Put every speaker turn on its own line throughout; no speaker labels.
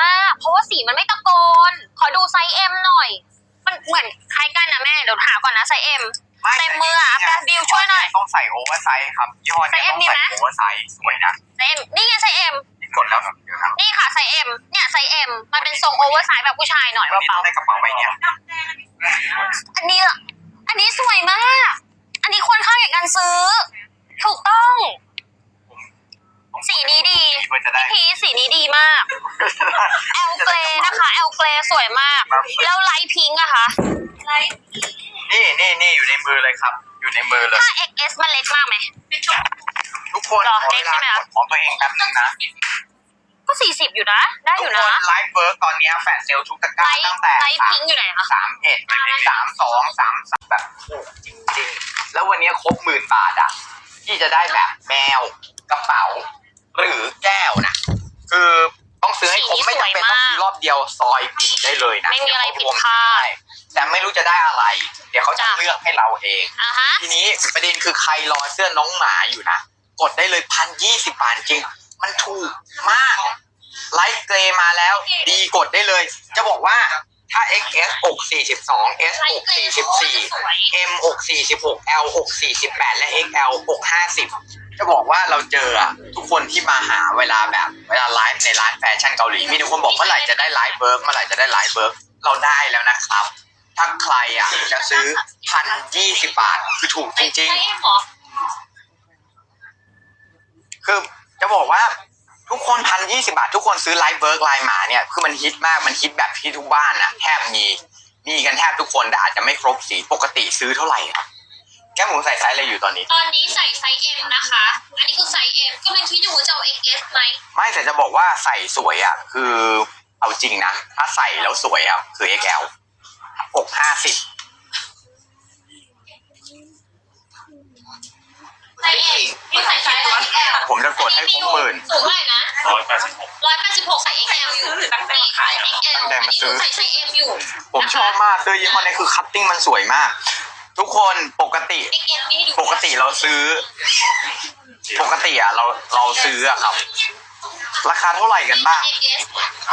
มาก เพราะว่าสีมันไม่ตะโกน ขอดูไซส์เอ็มหน่อย มันเหมือนคล้ายกันนะแม่ เดี๋ยวหาก่อนนะไซส์เอ็มเต็มมืออะแปะบิวช่วยหน่อย
ต้องใส่โอเวอร์ไซส์ครับยี่ห้อเนี้ย
ใส่ M
ต้อง
ดีไหม
ใส่โอเวอร์ไซส์สวยนะ
ไซส์เอ็มนี่ไงไซส์เอ็ม
ที่กดแล้วเดี๋ยวนะ
นี่ค่ะไซส์เอ็ม เนี่ยไซส์เอ็ม มันเป็นทรงโอเวอร์ไซส์แบบผู้ชายหน่อย
วันนี้
เบา
ต้องได้กระเป๋าใบเนี้ย
ๆอันนี้อะอันนี้สวยมาก อันนี้ควรค่าแก่การซื้อ ถูกต้อง สีนี้ดี
เพื่อจะได้
พี่พีชสีนี้ดีมาก แอลเกรนะคะแอลเกรสวยมากแล้วไลท์พิงค์อะคะ
นี่นี่นี่อยู่ในมือเลยครับ อยู่ในมือเลย
ถ้า XS มันเล็กมากไหม
ทุกคน
หรอ
ขอเวลา
เล็กใช่ไหม
ก
คะ
ดของตัวเองแป๊บนึงนะ
ก็สี่สิบอยู่นะ ได้อ
ทุก
ยู่
ค
นะ
นไลฟ์เวิร์กตอนเนี้ยแฟลชเซลล์ทุกตะก
ไล
ร้า
ท์
ตั้งแต่
ไลท์พิงค์อยู่ไหนคะ
สามเอ็ดสามสองสามสามแบบถูกจริงๆ แล้ววันนี้ครบหมื่นบาทอะ ที่จะได้แบบแมวกระเป๋า หรือแก้วนะคือต้องซื้อให้ครบไม่จำเป็นต้องซื้อรอบเดียวซอยบินได้เลยนะ
ไม่มีอะไรผิด
เยวเขวม
พลาด
ให้แต่ไม่รู้จะได้อะไร เดี๋ยวเขาจะ
จ้ะ
เลือกให้เราเอง
อะฮะ
ทีนี้ประเด็นคือใครรอเสื้อน้องหมาอยู่นะกดได้เลยพันยี่สิบบาทจริง มันถูกมากไลท์เกรย์มาแล้ว ดีกดได้เลย จะบอกว่า ถ้า XS อก42 S อก44 M อก46 L อก48 และ XL อก50 จะบอกว่าเราเจออะทุกคนที่มาหาเวลาแบบเวลาไลฟ์ในร้านแฟชั่นเกาหลีมีทุกคนบอกเมื่อไหร่จะได้ไลฟ์เบิร์กเมื่อไหร่จะได้ไลฟ์เบิร์กเราได้แล้วนะครับ ถ้าใครอะจะซื้อพันยี่สิบบาทคือถูกจริง
ไซส์เอ็มเหรอ
ๆคือจะบอกว่า ทุกคนพันยี่สิบาท ทุกคนซื้อไลฟ์เบิร์กไลน์หมาเนี่ยคือมันฮิตมากมันฮิตแบบที่ทุกบ้านนะแทบมีมีกันแทบทุกคนแต่อาจจะไม่ครบสีปกติซื้อเท่าไหร่ครับแก้มหมูใส่ไซส์อะไรอยู่ตอนนี้
ตอนนี้ใส่ไซส์ M นะคะ อันนี้คือไซส์ M ก็เป็นคิดอยู่ว่าจะเอา XS ไหม
ไม่แต่จะบอกว่าใส่สวยอะ คือเอาจริงนะ ถ้าใส่แล้วสวยอะ คือ XL อกห้าสิบ
ไซส์ M พี่ใส่ไซส์อะไร XL
ผมจะกดให้ครบหมื่น
สูงเท่าไหร่นะ
ร้อยแปดสิบหก
ร้อยแปดสิบหกใส่ XL อยู่นี่ตั้งแต่ขาย XL
ตั้งแต่
อัน
มา
นี้ห
ซื้
นู
อ
ใส่ไซส์ M อยู่
ผมชอบมากเสื้อยี่ห้อนี้คือคัตติ้งมันสวยมาก ทุกคนปกติ
XS นี่ให้ดู
ปกติเราซื้อ ปกติอะเราเราซื้ออะครับ ราคาเท่าไหร่กันบ้าง
XS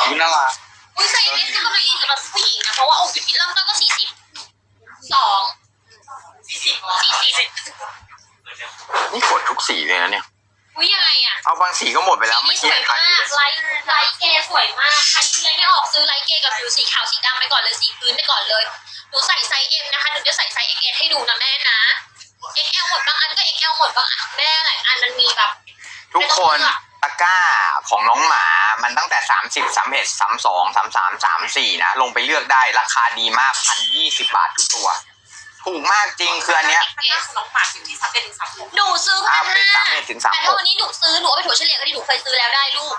คุณน่ารัก
อุ้ยไซส์ XS นี่ก็เลยดีสำหรับผู้หญิง
สีเลยนะเนี่ย
อุ้ยยังไงอะ
เอาบางสีก็หมดไปแล้ว
สี
เมื่อ
นี้ส
กี้
วย
ยังทัน
มา
อยู่
ก
เลย
ไลท์ไลท์เกสวยมากใครที่เลยไม่ออกซื้อไลท์เกกับผิวสีขาวสีดำไปก่อนเลยสีพื้นไปก่อนเลยหนูใส่ไซส์ M นะคะหนูจะใส่ไซส์ XS ให้ดูนะแม่นะ XL หมดบางอันก็ XL หมดบางอันแม่หลายอันมันมีแบบ
ทุกคนตะกร้าของน้องหมามันตั้งแต่ 30 31 32 33 34 นะ ลงไปเลือกได้ราคาดีมากพันยี่สิบบาททุกตัว ถูกมากจริงคืออันเนี้ย
XS
น้องหมาอยู่ที่สามเป็นสามหก
หนูซื้อ
อ่า
พัน
เป็น
ห้า
31ถึง
แต่ถ้าวัน
36
นี้หนูซื้อหนูเอาไปถั่วเฉลี่ยก็ที่หนูเคยซื้อแล้วได้ลูก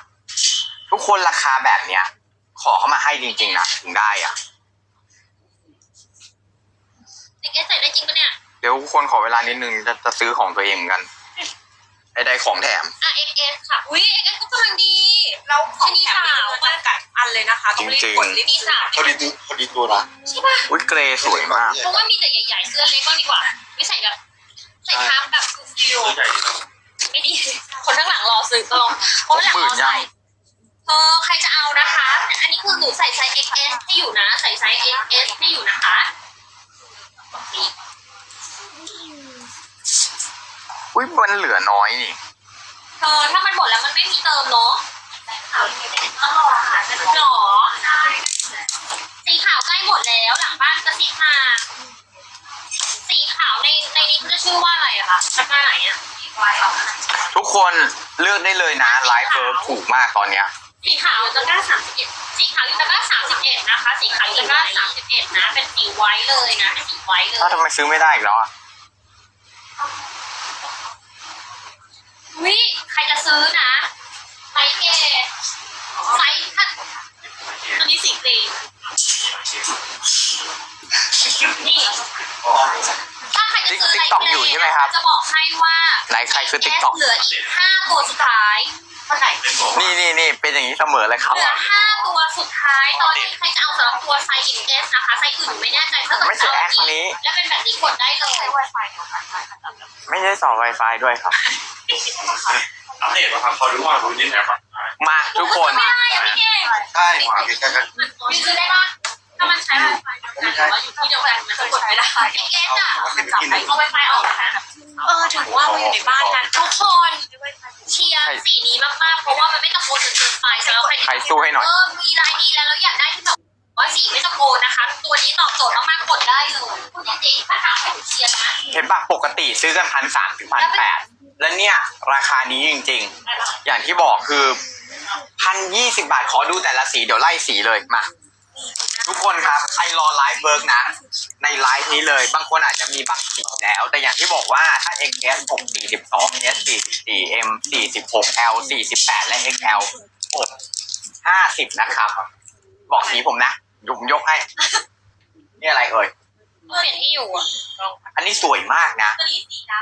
ทุกคนราคาแบบเนี้ย ขอเข้ามาให้จริงๆนะถึงได้อะ
XS ใส่ได้จริงปะเนี่ย
เดี๋ยวทุกคนขอเวลานิดนึงจะจะซื้อของตัวเองเหมือนกัน ไอ้ได้ของแถม
อะ XS ค่ะ อุ้ย XS ก็กำลังดี
เราของแถมมีจำกัดอันเลยนะคะต้องรีบกดรีบ
มีสาม
พอดีพอดีตัวนะ
ใช่ปะ
อุ้ยเกรย์สวยมาก
เพราะว่ามีแต่ใหญ่ๆเสื้อเล็กบ้างดีกว่า ไม่ใส่แบบใส่ทับแบบฟิล
ตัวใหญ่แล้ว
ไม่ดี คนข้างหลังรอซื้อก็ลองเพราะว่าหลังรอใส่เออใครจะเอานะคะ อันนี้คือหนูใส่ไซส์ XS ให้อยู่นะ ใส่ไซส์ XS ให้อยู่นะคะนี่
อุ้ยมันเหลือน้อยนี่
เธอถ้ามันหมดแล้วมันไม่มีเติมเนาะต้องรอค่ะจะหรอสีขาวใกล้หมดแล้วหลังบ้านกระซิบมาสีขาวในในนี้เขาจะชื่อว่าอะไรอะคะตะกร้าไหนอะ
ทุกคนเลือกได้เลยนะไลฟ์เบิร์กถูกมากตอนเนี้ย
สีขาวตะกร้าสามสิบเอ็ดสีขาวอยู่ตะกร้าสามสิบเอ็ดนะคะ สีขาวอยู่ตะกร้าสามสิบเอ็ดนะ เป็นสีไว้เลยนะเป็นสีไว้เลย
ถ้าวทำไมซื้อไม่ได้อีกแล้วอะ
วิใครจะซื้อนะไซส์เอไซส์ถ้าอันนี้สีกรีนนี่ถ้าใครจะซื้อไลท์
TikTok อยู่ใช่ไหมครับ
จะบอกให้ว่า
ไหนใครคือ TikTok
เหลืออีกห้าตัวสุดท้ายเท่าไหร่
นี่นี่นี่เป็นอย่างนี้เสมอเลยครับ
เหลือห้าตัวสุดท้าย ตอนนี้ใครจะเอาสำหรับตัวไซส์ XS นะคะ ไซส์อื่นหนูไม่แน่ใจถ้าเกิด
ไม่ใช่
เอา
แอคนี้
แล้วเป็นแบบนี้กดได้เลย
ไวไฟเดียวกัน
ไม่ได้ต่อ Wi-Fi ด้วยครับ
อัปเดตว่าครับเขารู้ว่ารู้นิดแอปอะ
มาทุกคน
ไม่ได้อะพี่เก่ง
ใช่หวานใกล้ๆกัน
มีซื้อได้ปะถ้ามันใช้ไวไฟเดียวกันหรือว่าอยู่ที่เดียวกันมันจะกดไม่ได้เอสอะ
ว่าเป็นที่หนึ่ง
เอาไวไฟออกนะ
เออถึงว่ามันอยู่ในบ้านกัน
ทุกคนเชียร์สีนี้มากๆเพราะว่ามันไม่ตะโกนจนเกินไปสำหรับใคร
ใครสู้ให้หน่อย
เออมีลายนี้แล้วแล้วอยากได้ที่แบบว่าสีไม่ตะโกนนะคะ ตัวนี้ตอบโจทย์มากๆกดได้เลยพูดจริงๆถ้าถามให้หนูเชียร์นะ
เห็นปะปกติซื้อกันพันสามถึงพันแปดแล้ว เนี่ยราคานี้จริง ๆ อย่างที่บอกคือพันยี่สิบาทขอดูแต่ละสีเดี๋ยวไล่สีเลยมาทุกคนครับใครรอไลฟ์เบิร์กนะ ในไลฟ์นี้เลย บางคนอาจจะมีบางสีแล้ว แต่อย่างที่บอกว่าถ้า XS 6 42 S 44 M 46 L 48 และ XL 6 50 นะครับ บอกสีผมนะเดี๋ยวผมยกให้ นี่อะไรเอ่ย
เปลี่ยนที่อยู่อะ
อันนี้สวยมากนะ
ตัวนี้สีด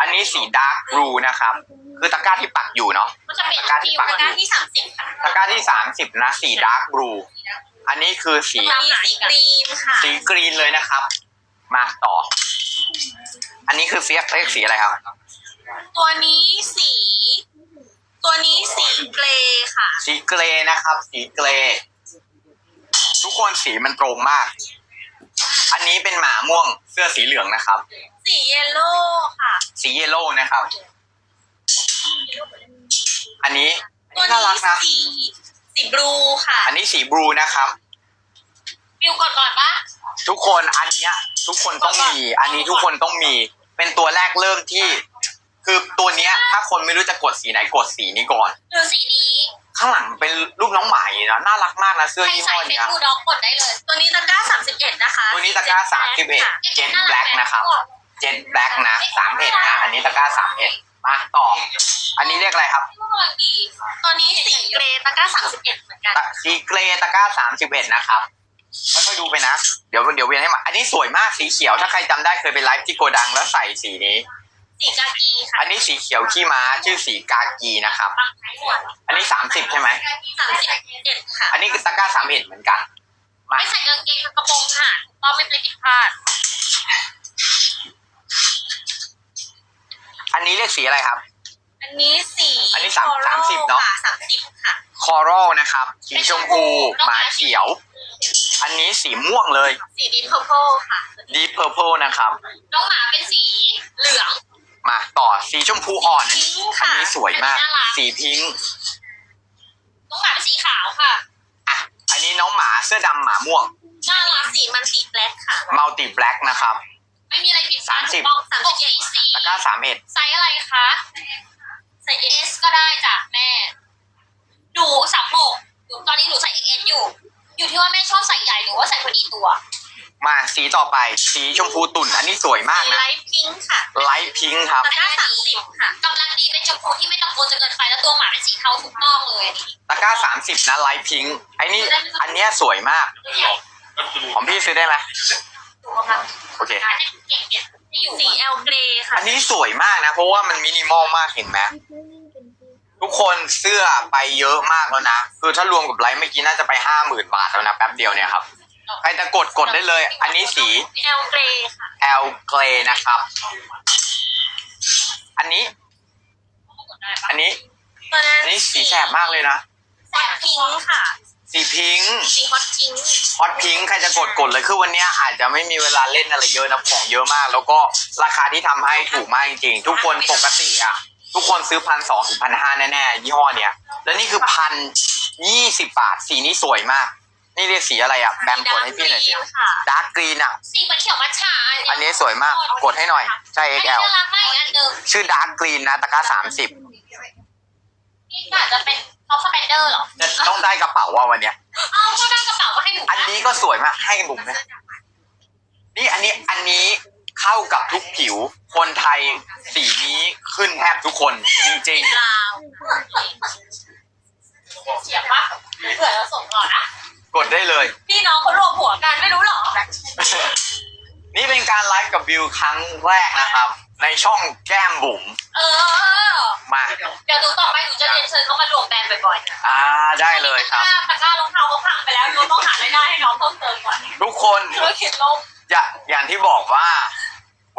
อันนี้สีดาร์กบลูนะครับ คือตะกร้าที่ปักอยู่เนาะำ
มันจะเปลี่ยนที่อยู่ตะกร้าที่สามสิบค่ะ
ตะกร้าที่สามสิบนะ สีดาร์กบลูอันนี้คือสี
ตัวนี้สีกรีนค่ะ
สีกรีนเลยนะครับ มาต่อ อันนี้คือเฟียสเรียกสีอะไรครับ
ตัวนี้สี ตัวนี้สีเกรย์ค่ะ
สีเกรย์นะครับ สีเกรย์ทุกคนสีมันตรงมาก อันนี้เป็นหมาม่วงเสื้อสีเหลืองนะครับ
สีเยลโล่ค่ะ
สีเยลโล่นะครับ อันนี้อัน
ตัว
นี้น่ารั
นี้
กนะ
สีสีบลูค่ะ
อันนี้สีบลูนะครับ
ฟิวก่อนก่อนปะ
ทุกคนอันเนี้ย ทุกคนต้องมี อันนี้ทุกคนต้องมี เป็นตัวแรกเริ่มที่ คือตัวเนี้ย ถ้าคนไม่รู้จะกดสีไหนกดสีนี้ก่อน
หรือสีนี้
ข้างหลังเป็นรูปน้องหมาอย่างนี้นะน่ารักมากนะเสื้อ
ใคร
ยี่
ใส่
ห้อ
เป็น
เนี้ย
บูลด็อกกดได้เลย
ตัวนี้ตะกร้าสามสิบเอ็ดนะคะ
ตัวนี้ตะกร้าสามสิบเอ็ดเจ็ดแบล็กนะครับ เจ็ดแบล็กนะสามเอ็ดนะ อันนี้ตะกร้าสามเอ็ดมาต่อ อันนี้เรียกอะไรครับ
กำลังดี
ตัวนี้สีเกรย์ตะกร้าสามสิบเอ็ดเหมือนกัน
ตะสีเกรย์ตะกร้าสามสิบเอ็ดนะครับค่อยๆดูไปนะ เดี๋ยวเดี๋ยวเวียนให้มา อันนี้สวยมากสีเขียว ถ้าใครจำได้เคยไปไลฟ์ที่โกดังแล้วใส่สีนี้
สีกากีค่ะ
อันนี้สีเขียวขี้ม้าชื่อสีกากีนะครับ
ปักไข่หมด
อันนี้สามสิบใช่ไหม
สามสิบเอ็ดค่ะ
อันนี้คือตะกร้าสามเอ็ดเหมือนกันมา
ไม่ใส่กางเกงกับกระโปรงค่ะก็ไม่เป็นผิดพลาด
อันนี้เรียกสีอะไรครับ
อันนี้สี
อันนี้สามสามสิบเนอะ
สามสิบค่ะ
คอรัลนะครับ สีชมพูหมาเขียว อันนี้สีม่วงเลย
สีดีเพอร์เพลค่ะ
Deep Purple นะครับ
น้องหมาเป็นสีเหลือง
มาต่อสีชมพูอ่อนอันนี้
พิงค์
อัน
ค่ะ
นี้สวยมาก
อันนี้น่ารัก
สีพิงค์
น้องหมาเป็นสีขาวค่ะ
อะ อันนี้น้องหมาเสื้อดำหมาม่วง
น่า
อันนี้
รัก
สีมันสีแบล็คค่ะ
Multi Black นะครับ
ไม่มีอะไรผิดพลาด
สามสิบ
ถูกต้องสามสิบสี่สี่
ตะกร้าสามเอ็ด
ไซส์อะไรคะใส่เอสก็ได้จ้ะแม่ หนูสามหกหนูตอนนี้หนูใส่เอ็นอยู่ อยู่ที่ว่าแม่ชอบใส่ใหญ่หรือว่าใส่พอดีตัว
มาสีต่อไป สีชมพูตุ่นอันนี้สวยมาก
สี
นะ
ไลท์พิงค์ค่ะ
ไลท์พิงค์ครับ
ตะกร้าสามสิบค่ะ
กำลังดีเป็นชมพูที่ไม่ตะโกนจนเกินไปแล้วตัวหมาเป็นสีเทาถูกต้องเลยอันนี้
ตะกร้าสามสิบนะไลท์พิงค์ไอ้นี่อันเนี้ยสวยมาก ของพี่ซื้อได้ไหม
หนูกำลัง
โอเค
หาให้เก่งเก็บที่อยู่
สีแอลเกรย์ค่ะ
อันนี้สวยมากนะ เพราะว่ามันมินิมอลมากเห็นไหมทุกคนเสื้อไปเยอะมากแล้วนะ คือถ้ารวมกับไลฟ์เมื่อกี้น่าจะไปห้าหมื่นบาทแล้วนะแป๊บเดียวเนี่ยครับ ใครจะกดกดได้เลย อันนี้สี
แอลเกรย์ค่ะ
L Grey นะครับ อันนี้ อันนี้
ตัวนั้น
อันนี้สีแสบมากเลยนะ
ฮอตพิงค์ค่ะ
สีพิงค์
สีฮอตพิงค์
ฮอตพิงค์ใครจะกดกดเลยคือวันเนี้ยอาจจะไม่มีเวลาเล่นอะไรเยอะนะของเยอะมาก แล้วก็ราคาที่ทำให้ถูกมากจริงๆ ทุกคนปกติอะ ทุกคนซื้อพันสองถึงพันห้าแน่ๆ ยี่ห้อเนี้ย แล้วนี่คือพันยี่สิบบาท สีนี้สวยมาก นี่เรียกสีอะไรอะ แบมกดให้พี่หน่อยสิ
ดาร์กกรีค่ะ
ดาร์กกรีนอะ
สีมันเขียวมัทฉะ
อันนี้สวยมาก กดให้หน่อย ใช่
อันนี้
XL
น่ารักมากอีกอันหนึ่ง
ชื่อดาร์กกรีนนะตะกร้าสามสิบ
นี่ก็อาจจะเป็น ท็อปสเปนเดอร์เหรอ
จะต้องได้กระเป๋าว่าวันเนี้ย
เอาก็ได้กระเป๋าก็ให้หนู
อันนี้ก็สวยมากให้บุ๋มนะนี่อันนี้อันนี้เข้ากับทุกผิว คนไทยสีนี้ขึ้นแทบทุกคนจริง
ลาว
เสียบปะเผื่อเราส่งก่อนนะ
ๆ กดได้เลย
พี่น้องเขารวมหัวกันไม่รู้หรอ
นี่เป็นการไลฟ์กับบิวครั้งแรกนะครับ ในช่องแก้มบุ๋ม
เออ
มา
เดี๋ยวดูต่อไปหนูจะเรียนเชิญเขามารวมแบรนด์บ่อยๆ
อ่าได้เลยครับ
ตะกร้ารองเท้าเขาพังไปแล้วหนูต้องหารายได้ให้น้องเพิ่มเติมก่อน
ทุกคน
ธุรกิจลง
อย่าอย่างที่บอกว่า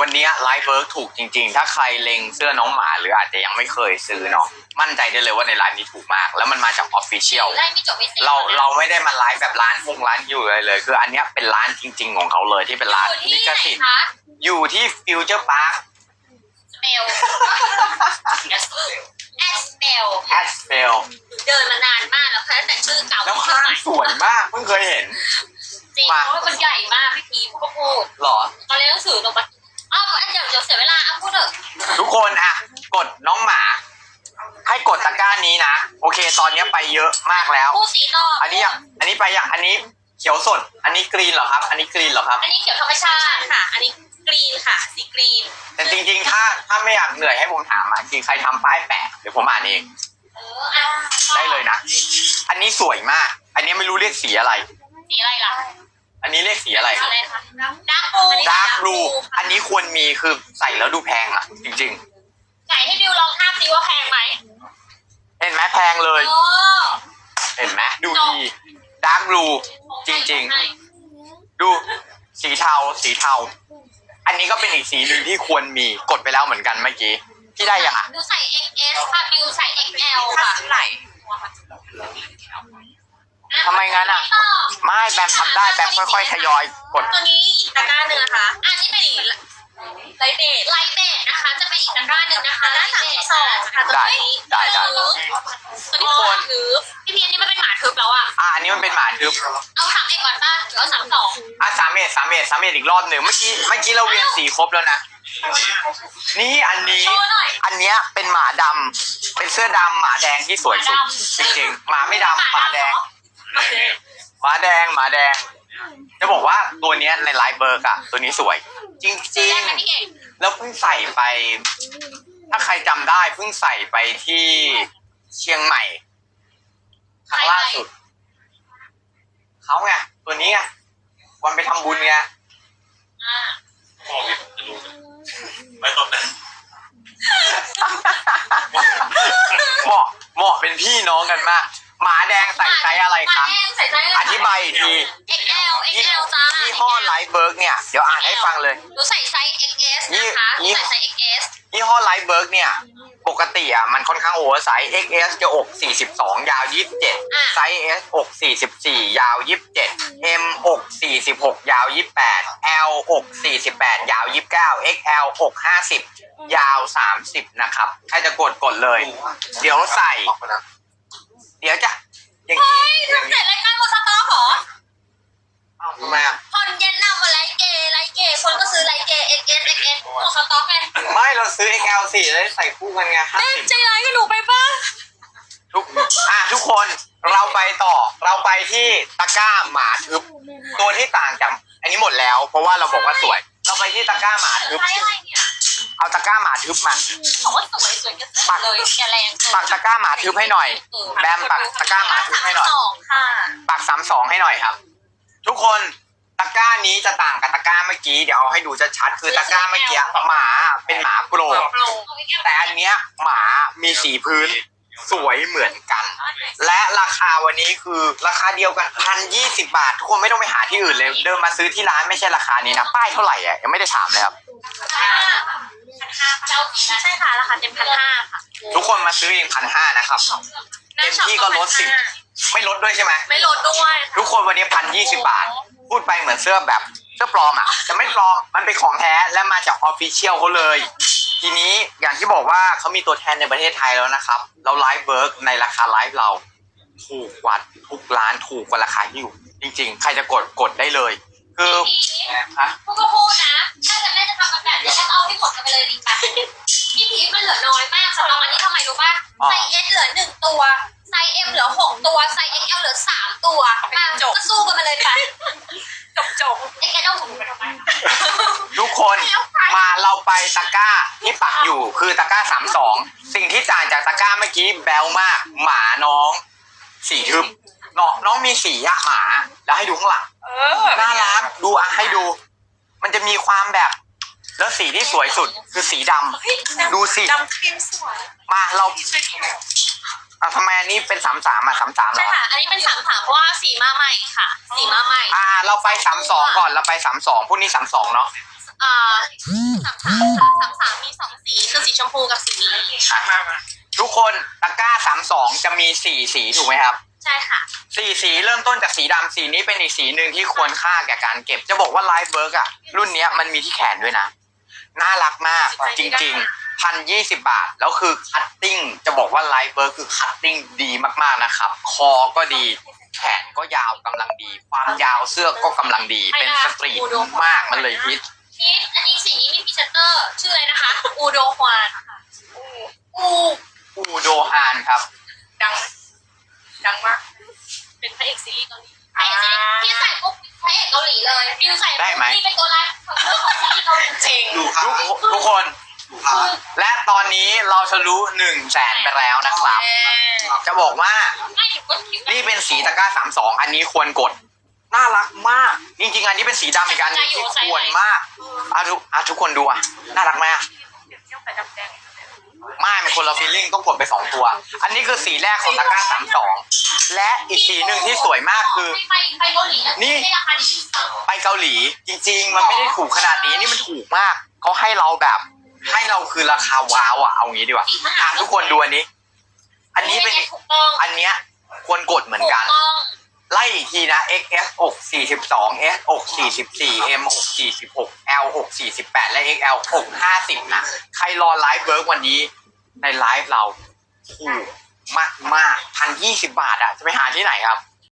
วันนี้ไลฟ์เวิร์กถูกจริง ๆ ถ้าใครเล็งเสื้อน้องหมาหรืออาจจะยังไม่เคยซื้อเนาะมั่นใจได้เลยว่าในร้านนี้ถูกมาก แล้วมันมาจากออฟฟิเชียล
ไล่ไม่จบไม่สิ้น
เราเราไม่ได้มาไลฟ์แบบร้านพงร้านอยู่เลยเลย คืออันเนี้ยเป็นร้านจริง ๆ ของเขาเลยที่เป็นร้าน
อยู่
ลิ
ที่
ข
ไหน
สิทธิ์
คะ
อยู่ที่ฟิวเจอร์พาร์ค
สเปลแอสเปล
แอสเฟล
เดินมานานมากแล้วค่ะตั้งแต่ชื่อเก่า
แล้วห้างสวยมากเพิ่งเคยเห็น
จริง
มา
เพราะว่ามันใหญ่มากพี่พีพูดก็พูด
หรอ
ตอนเรียนหนังสือลงมาอ้าวอันเดี๋ยวเดี๋ยวเสียเวลาอ้าวพูดเถอะ
ทุกคนอะ กดน้องหมา ให้กดตะกร้านี้นะ โอเค ตอนนี้ไปเยอะมากแล้ว
พูดสีต่อ
อั
อั
นนี้ยังอันนี้ไปยังอันนี้เขียวสด อันนี้กรีนเหรอครับ อันนี้กรีนเหรอครับ
อันนี้เขียวธรรมชาติ
ค่ะ อันนี้ กรีนค่ะ สีกรีน
แต่จริงๆ ถ้าถ้าไม่อยากเหนื่อยให้ผมถามอะจริงใครทำป้ายแปะเดี๋ยวผมอ่านเอง
เอออะ
ได้เลยนะ อันนี้สวยมาก อันนี้ไม่รู้เรียกสีอะไร
สีอะไรล่ะ
อันนี้เรียกสีอะไร
สีอะไรคะดาร์กบู
ดาร์กบลูอันนี้ควรมีคือใส่แล้วดูแพงอะ จริง
ไหนให้บิวลองทาบดีว่าแพงไหม
ๆ เห็นไหมแพงเลย
โอ้
เห็นไหมดูดีดาร์กบลู จริงๆ ดูสีเทาสีเทา อันนี้ก็เป็นอีกสีหนึ่งที่ควรมีกดไปแล้วเหมือนกันเมื่อกี้ที่ได้ยังอะ
บิวใส่ XS ค่ะบิวใส่ XL
ถ้า
ค่ะ
ซื้อไหล
ทำไมงั้นอะ
ต่อ
ไม่แบมทำได้แบมค่อยๆทยอยกด
ตัวนี้อีกตะกร้าหนึ่งนะคะ
อันนี้เป็นอีก
ไลท์เบส
ไลท์เบสนะคะ จะเป็นอีกตะกร้าหนึ่งนะคะ
ตะกร้าสามสิบสองค่ะตัว
ได้
นี้
ได้ได้
ตัว
ทุ
นี้
กคน
ถือ
พี่พีอันนี้มันเป็นหมาทึบแล้วอะ
อะอันนี้มันเป็นหมาทึบ
เอาสามเอกก่อนป่ะหรือเอาสามสอง
อะสามเมตรสามเมตรสามเมตรอีกรอบหนึ่งเมื่อกี้เมื่อกี้เราเวียนสีครบแล้วนะนี่อันนี้
โชว์หน่อย
อันเนี้ยเป็นหมาดำเป็นเสื้อดำหมาแดงที่สวยสุดจริงๆหมาไม่ดำหมาแดงหมาแดงหมาแดง จะบอกว่าตัวเนี้ยในไลฟ์เบิร์กอะตัวนี้สวย จริง
สีแรกนะพี่เอก
ๆแล้วเพิ่งใส่ไป ถ้าใครจำได้เพิ่งใส่ไปที่เชียงใหม่ ครั้งล่าสุด เขาไงตัวนี้ไงวันไปทำบุญไง
อ่า
พ่อพี่จะรู้ไม่ตอนนั้น
เหมาะเหมาะเป็นพี่น้องกันมาก หมาแดงใส่ไซส์อะไรคะ
หมาแดงใส่ไซส์อะไร
อธิบายอีกที
XL XL จ้า
ยี่ห้อไลฟ์เบิร์กเนี่ยเดี๋ยวอ่านให้ฟังเลย
หนูใส่ไซส์ XS นะคะหนู
ยี่
ใส่ไซส์ XS
ยี่ห้อไลฟ์เบิร์กเนี่ยป กติอะมันค่อนข้างโอเวอร์ไซส์ XS จะอก 42 ยาว27 ไซส์ S อก 44 ยาว 27 M อก 46 ยาว 28 L อก 48 ยาว 29 XL อก 50 ยาว 30 นะครับ ใครจะกดกดเลย เดี๋ยวใส่
ออกมานะ
เดี๋ยวจะอย่าง
เฮ้
นี้
ยทำเสร็จรายการบนสต็อกเหรอ
เอ้าทำไมอะ
คอนเย็นนำมาไลท์เกย์ไลท์เกย์คนก็ซื้อไลท์เกย์ XS XS บนสต็อกไง
ไม่เราซื้อ XL 4 แล้วใส่คู่กันไง
แม่
50
ใจร้ายกับหนูไปป่ะ
ทุกอะทุกคนเราไปต่อ เราไปที่ตะกร้าหมาทึบตัวที่ต่างจากอันนี้หมดแล้ว เพราะว่าเราบอกว่าสวย เราไปที่ตะกร้าหมาทึบ
ใช่อะไรเนี่ย
เอาตะกร้าหมาทึบมา
บอกว่าสวยสวยก็สวยเลยอย่าแรงเกิน
ปักตะกร้าหมาทึบให้หน่อย แบมปักตะกร้าหมาทึบให้หน่อย
สองค่ะ
ปักสามสองให้หน่อยครับ ทุกคนตะกร้านี้จะต่างกับตะกร้าเมื่อกี้เดี๋ยวเอาให้ดูชัดๆคือตะกร้าเมื่อกี้หมาเป็นหมาโปรดแต่อันเนี้ยหมามีสีพื้นสวยเหมือนกัน และราคาวันนี้คือราคาเดียวกันพันยี่สิบาท ทุกคนไม่ต้องไปหาที่อื่นเลย เดินมาซื้อที่ร้านไม่ใช่ราคานี้นะ ป้ายเท่าไหร่อะยังไม่ได้ถามเลยครับ
ใช่ค่ะราคาเต็มพันห้าค่ะ
ทุกคนมาซื้อเองพันห้านะครับ เต็มที่ก็ลดสิบ ไม่ลดด้วยใช่ไหม
ไม่ลดด้วย
ทุกคนวันนี้พันยี่สิบาท พูดไปเหมือนเสื้อแบบเสื้อปลอมอะแต่ไม่ปลอมมันเป็นของแท้และมาจากออฟฟิเชียลเขาเลย ทีนี้อย่างที่บอกว่าเขามีตัวแทนในประเทศไทยแล้วนะครับ เราไลฟ์เวิร์กในราคาไลฟ์เรา ถูกกว่าทุกร้านถูกกว่าราคาที่อยู่ จริง ๆ ใครจะกดกดได้เลย คือฮะ
พูดก็พูดนะถ้าจะแม่จะทำแบบนี้ก็เอาให้หมดกันไปเลยดีป่ะพี่พีชมันเหลือน้อยมากสำหรับอันนี้ทำไมรู้ป่ะไซส์ S เหลือหนึ่งตัว ไซส์ M เหลือหกตัว ไซส์ XL เหลือสามตัวมาก็สู้กันมาเลยไป
จบจบ
XL เอาถุงไปทำไม
ทุกคนมาเราไปตะกร้าที่ปักอยู่คือตะกร้าสามสองสิ่งที่ต่างจากตะกร้าเมื่อกี้แบลมาก หมาน้อง สีทึบน้องน้องมีสีอะหมา แล้วให้ดูข้างหลัง
เออ
น่ารักดูอะให้ดู มันจะมีความแบบ แล้วสีที่สวยสุดคือสีดำ
เฮ้ย
ดูสิ
ดำครีมสวย
มาเราเอาทำไมอันนี้เป็นสามสามอะสามสามเหร
ใช่
อ
ค่ะ อันนี้เป็นสามสามเพราะว่าสีมาใหม่ค่ะสีมาใหม่
อ่า เราไปสามสองก่อนเราไปสามสองพวกนี้สามสองเนาะ
อ่าสามสามค่ะสามสามมีสองสีคือสีชมพูกับสีนี้
ทุกคนตะกร้าสามสองจะมีสี่สีถูกไหมครับ
ใช่ค่ะ
สี่สีเริ่มต้นจากสีดำสีนี้เป็นอีกสีหนึ่งที่ควรค่าแก่การเก็บ จะบอกว่าไลฟ์เบิร์กอะรุ่นเนี้ยมันมีที่แขนด้วยนะ น่ารักมากจริงๆพันยี่สิบาท แล้วคือคัตติ้งจะบอกว่าไลฟ์เบิร์กคือคัตติ้งดีมากๆนะครับ คอก็ดี แขนก็ยาวกำลังดี ความยาวเสื้อก็กำลังดี เป็นสตรีทมากมันเลยฮิต
พีทอันนี้สีนี้มีพรีเซนเตอร์ชื่ออะไรนะคะ อูโดฮวานอู
อูโดฮานครับ
ดังไหมดังมาก
เป็นพระเอกซีรีส์เกาหลี อกเกาหลีเลยดิวใส่
ได้ไหม
นี่เป็นตัวร้ายของเรื่องของซีรีส์เกาหลี
จริง
ดูครับ
ทุกทุกคนและตอนนี้เราทะลุหนึ่งแสนไปแล้วนะครับ จะบอกว่า
ไม่หนูก็คิดว่า
นี่เป็นสีตะกร้าสามสองอันนี้ควรกด น่ารักมาก จริงๆ อันนี้เป็นสีดำอีกอันหนึงที่ควรมากอะทุกอะทุกคนดูอะ น่ารักไหมอะ ไม่มันคนละฟีลลิ่งต้องกดไปสองตัว อันนี้คือสีแรกของตะกร้าสามสองและอีกสีหนึ่งที่สวยมากคือ
ไปไปเกาหลีะ
นี่
ไม่ได้ราคาดี
ไปเกาหลีจริง ๆ มันไม่ได้ถูกขนาดนี้นี่มันถูกมากเขาให้เราแบบ ให้เราคือราคาว้าวอะเอางี้ดีกว่าอะทุกคนดูอันนี้ อันนี้เป็น
ถูกต้อง
อันเนี้ยควรกดเหมือนกัน
ต้อง
ไล่อีกทีนะ XS อก42 S อก44 M อก46 L อก48 และ XL อก50 นะ ใครรอไลฟ์เบิร์กวันนี้ ในไลฟ์เราถูกมากมากพันยี่สิบาทอะจะไปหาที่ไหนครับ